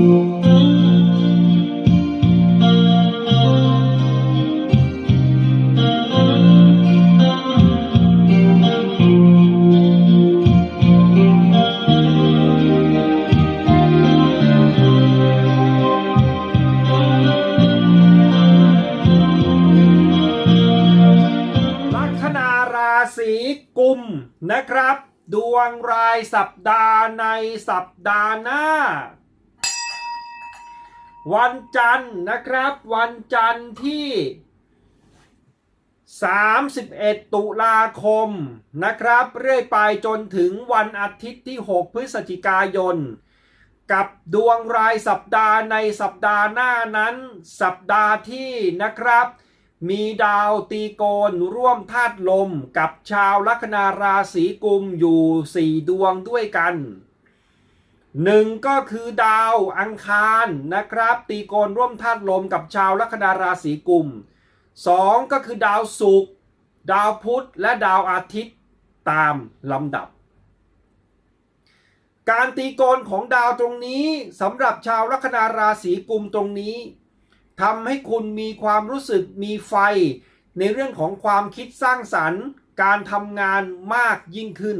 ลัคนาราศีกุมนะครับ ดวงรายสัปดาห์ในสัปดาห์หน้า วันจันทร์นะครับ วันจันทร์ที่ 31 ตุลาคมนะครับ เรื่อยไปจนถึงวันอาทิตย์ที่ 6 พฤศจิกายน กับดวงรายสัปดาห์ในสัปดาห์หน้านั้น สัปดาห์ที่นะครับ มีดาวตีโกนร่วมธาตุลมกับชาวลัคนาราศีกุมอยู่ 4 ดวงด้วยกัน หนึ่งก็คือดาวอังคารนะครับ ตีโกนร่วมธาตุลมกับชาวลัคนาราศีกุมสองก็คือดาวศุกร์ดาวพุธและดาวอาทิตย์ตามลำดับ การตีโกนของดาวตรงนี้สำหรับชาวลัคนาราศีกุมตรงนี้ทำให้คุณมีความรู้สึกมีไฟ ในเรื่องของความคิดสร้างสรรค์ การทำงานมากยิ่งขึ้น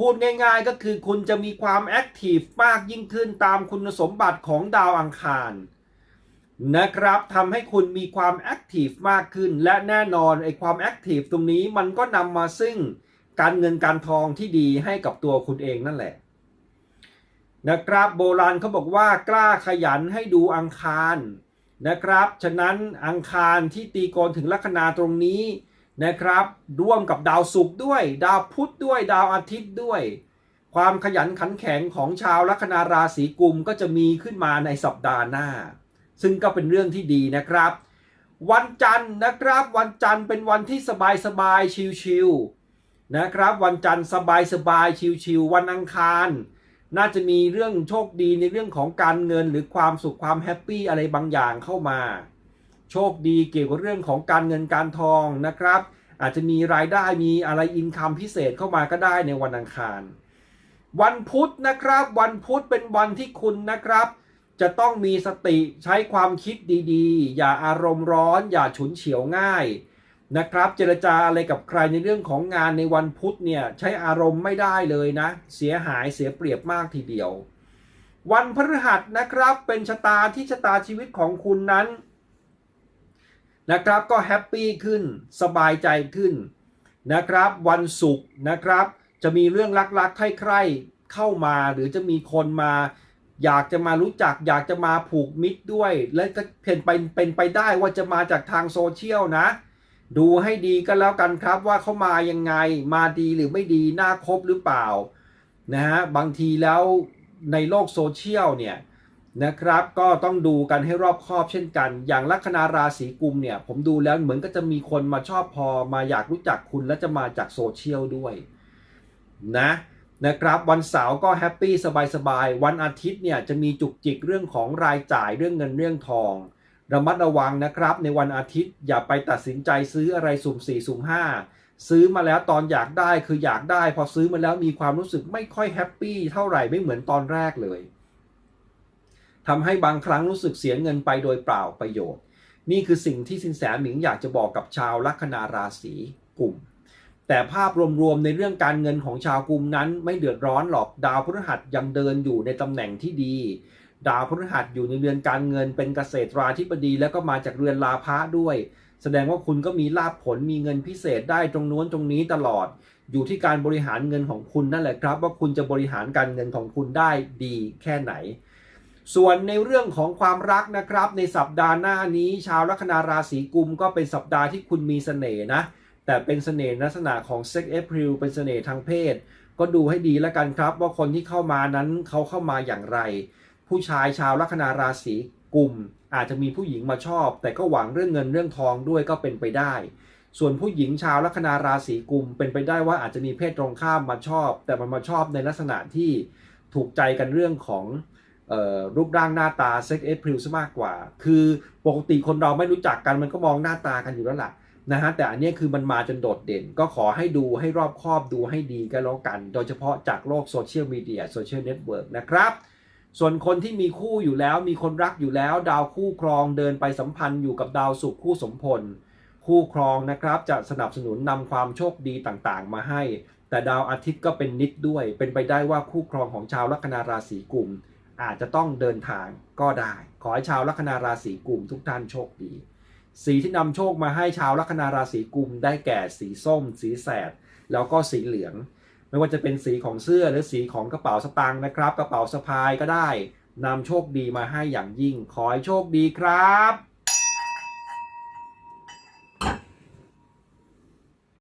พูดง่ายๆก็คือคุณจะมีความแอคทีฟมากยิ่งขึ้นตามคุณสมบัติของดาวอังคารนะครับทำให้คุณมีความแอคทีฟมากขึ้น และแน่นอนไอ้ความแอคทีฟตรงนี้มันก็นำมาซึ่งการเงินการทองที่ดีให้กับตัวคุณเองนั่นแหละ นะครับโบราณเขาบอกว่ากล้าขยันให้ดูอังคารนะครับ ฉะนั้นอังคารที่ตีกนถึงลัคนาตรงนี้ นะครับร่วมกับดาวศุกร์ด้วย ดาวพุธด้วยดาวอาทิตย์ด้วย ความขยันขันแข็งของชาวลัคนาราศีกุมก็จะมีขึ้นมาในสัปดาห์หน้า ซึ่งก็เป็นเรื่องที่ดีนะครับ วันจันทร์นะครับวันจันทร์เป็นวันที่สบายสบายๆชิลๆนะครับวันจันทร์สบายสบายๆชิลๆวันอังคาร น่าจะมีเรื่องโชคดีในเรื่องของการเงินหรือความสุขความแฮปปี้อะไรบางอย่างเข้ามา โชคดีเกี่ยวกับเรื่องของการเงินการทองนะครับ อาจจะมีรายได้มีอะไรอินคัมพิเศษเข้ามาก็ได้ในวันอังคาร วันพุธนะครับ วันพุธเป็นวันที่คุณนะครับ จะต้องมีสติใช้ความคิดดีๆ อย่าอารมณ์ร้อน อย่าฉุนเฉียวง่ายนะครับ เจรจาอะไรกับใครในเรื่องของงานในวันพุธเนี่ยใช้อารมณ์ไม่ได้เลยนะ เสียหายเสียเปรียบมากทีเดียว วันพฤหัสนะครับเป็นชะตาที่ชะตาชีวิตของคุณนั้น นะครับก็แฮปปี้ขึ้นสบายใจขึ้นนะครับวันศุกร์นะครับจะมีเรื่องรักๆใคร่ๆเข้ามาหรือจะมีคนมา อยากจะมารู้จัก อยากจะมาผูกมิตรด้วย และก็เป็นไปเป็นไปได้ว่าจะมาจากทางโซเชียลนะ ดูให้ดีก็แล้วกันครับว่าเขามายังไงมาดีหรือไม่ดีน่าคบหรือเปล่านะฮะบางทีแล้วในโลกโซเชียลเนี่ย นะครับ ก็ต้องดูกันให้รอบคอบเช่นกัน อย่างลัคนาราศีกุมเนี่ย ผมดูแล้วเหมือนก็จะมีคนมาชอบพอมาอยากรู้จักคุณและจะมาจากโซเชียลด้วยนะนะครับวันเสาร์ก็แฮปปี้สบายๆวันอาทิตย์เนี่ยจะมีจุกจิกเรื่องของรายจ่ายเรื่องเงินเรื่องทองระมัดระวังนะครับ ในวันอาทิตย์อย่าไปตัดสินใจซื้ออะไรสุ่ม4สุ่ม5ซื้อมาแล้วตอนอยากได้คืออยากได้ พอซื้อมาแล้วมีความรู้สึกไม่ค่อยแฮปปี้เท่าไหร่ไม่เหมือนตอนแรกเลย ทำให้บางครั้งรู้สึกเสียเงินไปโดยเปล่าประโยชน์ นี่คือสิ่งที่สินแสหมิงอยากจะบอกกับชาวลัคนาราศีกลุ่ม แต่ภาพรวมๆในเรื่องการเงินของชาวกลุ่มนั้นไม่เดือดร้อนหรอกดาวพฤหัสยังเดินอยู่ในตำแหน่งที่ดี ดาวพฤหัสอยู่ในเรือนการเงินเป็นเกษตราธิบดีแล้วก็มาจากเรือนลาภะด้วย แสดงว่าคุณก็มีลาภผลมีเงินพิเศษได้ตรงนู้นตรงนี้ตลอด อยู่ที่การบริหารเงินของคุณนั่นแหละครับ ว่าคุณจะบริหารการเงินของคุณได้ดีแค่ไหน ส่วนในเรื่องของความรักนะครับ ในสัปดาห์หน้านี้ ชาวลัคนาราศีกุมก็เป็นสัปดาห์ที่คุณมีเสน่ห์นะ แต่เป็นเสน่ห์ลักษณะของเซ็กเอพริลเป็นเสน่ห์ทางเพศ ก็ดูให้ดีแล้วกันครับ ว่าคนที่เข้ามานั้นเขาเข้ามาอย่างไร ผู้ชายชาวลัคนาราศีกุม อาจจะมีผู้หญิงมาชอบ แต่ก็หวังเรื่องเงินเรื่องทองด้วยก็เป็นไปได้ ส่วนผู้หญิงชาวลัคนาราศีกุม เป็นไปได้ว่าอาจจะมีเพศตรงข้ามมาชอบ แต่มันมาชอบในลักษณะที่ถูกใจกันเรื่องของ รูปร่างหน้าตาเซ็กเอพริลซะมากกว่า คือปกติคนเราไม่รู้จักกันมันก็มองหน้าตากันอยู่แล้วล่ะนะฮะแต่อันนี้คือมันมาจนโดดเด่น ก็ขอให้ดูให้รอบคอบดูให้ดีก็แล้วกัน โดยเฉพาะจากโลกโซเชียลมีเดียโซเชียลเน็ตเวิร์กนะครับ ส่วนคนที่มีคู่อยู่แล้วมีคนรักอยู่แล้ว ดาวคู่ครองเดินไปสัมพันธ์อยู่กับดาวศุกร์คู่สมพล คู่ครองนะครับจะสนับสนุนนำความโชคดีต่างๆ มาให้ แต่ดาวอาทิตย์ก็เป็นนิดด้วย เป็นไปได้ว่าคู่ครองของชาวลัคนาราศีกุม อาจจะต้องเดินทางก็ได้ ขอให้ชาวลัคนาราศีกุมทุกท่านโชคดี สีที่นำโชคมาให้ชาวลัคนาราศีกุมได้แก่สีส้ม สีแสด แล้วก็สีเหลือง ไม่ว่าจะเป็นสีของเสื้อหรือสีของกระเป๋าสตางค์นะครับ กระเป๋าสะพายก็ได้นำโชคดีมาให้อย่างยิ่ง ขอให้โชคดีครับ